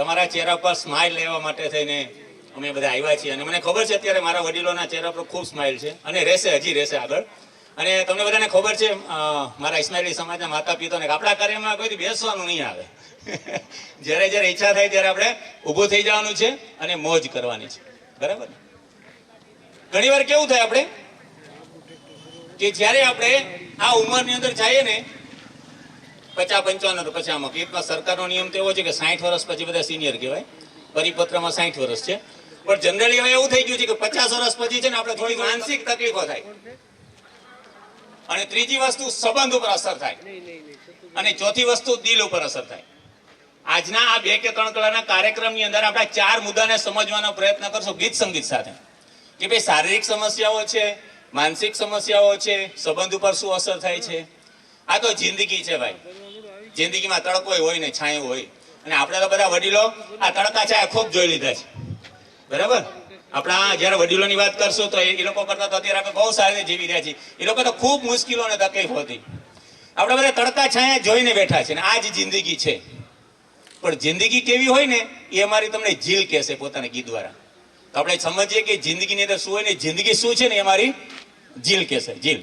તમારા ચહેરા પર સ્માઇલ લેવા માટે થઈને અમે બધા આવ્યા છીએ. અને મને ખબર છે અત્યારે મારા વડીલોના ચહેરા પર ખૂબ સ્માઇલ છે અને રહેશે, હજી રહેશે આગળ. અને તમને બધાને ખબર છે મારા ઇસ્માઇલી સમાજના માતા પિતાને આપણા કાર્યમાં કોઈ બેસવાનું નહીં આવે. જ્યારે જ્યારે ઈચ્છા થાય ત્યારે આપણે ઊભું થઈ જવાનું છે અને મોજ કરવાની છે. બરાબર ઘણીવાર ઘણી વાર કેવું થાય આપણે? કે જ્યારે આપણે આ ઉંમરની અંદર જઈએ ને પચાસ પંચાવન પછી આમાં કીટમાં સરકારનો નિયમ તો એવો છે કે સાઠ વર્ષ પછી બધા સિનિયર કહેવાય. પરિપત્રમાં સાઠ વર્ષ છે. પણ જનરલી હવે એવું થઈ ગયું છે કે પચાસ વર્ષ પછી છે ને આપણે થોડી માનસિક તકલીફો થાય. અને ત્રીજી વસ્તુ સંબંધ ઉપર અસર થાય. અને ચોથી વસ્તુ દિલ ઉપર અસર થાય. આજના આ બે કે ત્રણ કલાના કાર્યક્રમની અંદર આપણે ચાર મુદ્દાને સમજવાનો પ્રયત્ન કરશું ગીત સંગીત સાથે. કે ભાઈ શારીરિક સમસ્યાઓ છે, માનસિક સમસ્યાઓ છે, સંબંધ ઉપર શું અસર થાય છે? આ તો જિંદગી છે ભાઈ. જિંદગીમાં તડકો હોય ને છાંયો હોય. અને આપણે તો બધા વડીલો આ તડકા છાયા ખૂબ જોઈ લીધા છે. બરાબર? આપણા જ્યારે વડીલોની વાત કરશું તો એ લોકો કરતા તો અત્યારે આપણે બહુ સારી જીવી રહ્યા છીએ. એ લોકો તો ખૂબ મુશ્કેલો અને તકલીફ હતી. આપણે બધા તડકા છાયા જોઈને બેઠા છે ને આ જ જિંદગી છે. પણ જિંદગી કેવી હોય ને એ અમારી તમને જીલ કહેશે પોતાના ગીત દ્વારા. તો આપણે સમજીએ કે જિંદગીની અંદર શું હોય ને જિંદગી શું છે ને એ અમારી જીલ કહેશે જીલ